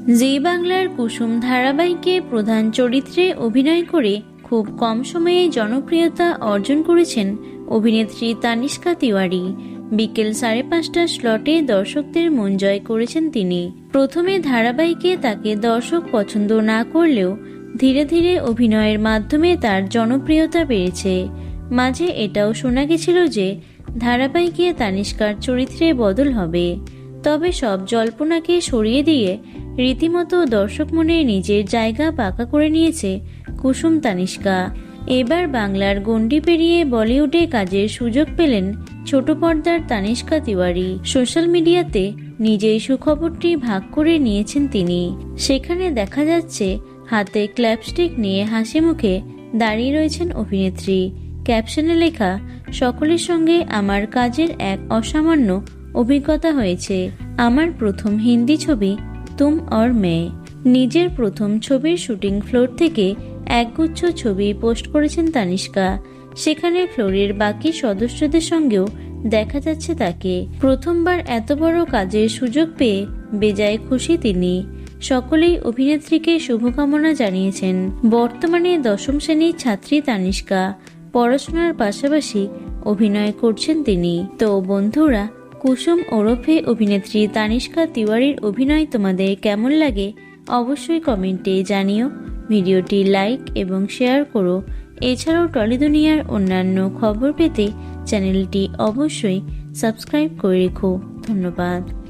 জি বাংলার কুসুম ধারাবাহিকে প্রধান চরিত্রে অভিনয় করে খুব কম সময়ে জনপ্রিয়তা অর্জন করেছেন অভিনেত্রী তানিষ্কা তিওয়ারি। বিকেল সাড়ে পাঁচটা স্লটে দর্শকদের মন জয় করেছেন তিনি। প্রথমে ধারাবাহিকে তাকে দর্শক পছন্দ না করলেও ধীরে ধীরে অভিনয়ের মাধ্যমে তার জনপ্রিয়তা বেড়েছে। মাঝে এটাও শোনা গেছিল যে ধারাবাহিকে তানিষ্কার চরিত্রে বদল হবে। তবে সব জল্পনাকে সরিয়ে দিয়ে রীতিমতো দর্শক মনে নিজের জায়গা পাকা করে নিয়েছে কুসুম তানিষ্কা। এবার বাংলার গণ্ডি পেরিয়ে বলিউডে কাজের সুযোগ পেলেন ছোট পর্দার তানিষ্কা তিওয়ারি। সোশ্যাল মিডিয়াতে নিজেই সুখবরটি ভাগ করে নিয়েছেন তিনি। সেখানে দেখা যাচ্ছে, হাতে ক্ল্যাপস্টিক নিয়ে হাসি মুখে দাঁড়িয়ে রয়েছেন অভিনেত্রী। ক্যাপশনে লেখা, সকলের সঙ্গে আমার কাজের এক অসামান্য অভিজ্ঞতা হয়েছে। আমার প্রথম হিন্দি ছবি তুম অর মেয়ে নিজের প্রথম ছবির শুটিং ফ্লোর থেকে একগুচ্ছ ছবি পোস্ট করেছেন তানিষ্কা। সেখানে ফ্লোরের বাকি সদস্যদের সঙ্গেও দেখা যাচ্ছে তাকে। প্রথমবার এত বড় কাজের সুযোগ পেয়ে বেজায় খুশি তিনি। সকলেই অভিনেত্রীকে শুভকামনা জানিয়েছেন। বর্তমানে দশম শ্রেণির ছাত্রী তানিষ্কা। পড়াশোনার পাশাপাশি অভিনয় করছেন তিনি। তো বন্ধুরা কুসুম ওরফে অভিনেত্রী তানিষ্কা তিওয়ারির অভিনয় তোমাদের কেমন লাগে অবশ্যই কমেন্টে জানিও। ভিডিওটি লাইক এবং শেয়ার করো। এছাড়াও টলি দুনিয়ার অন্যান্য খবর পেতে চ্যানেলটি অবশ্যই সাবস্ক্রাইব করে রেখো। ধন্যবাদ।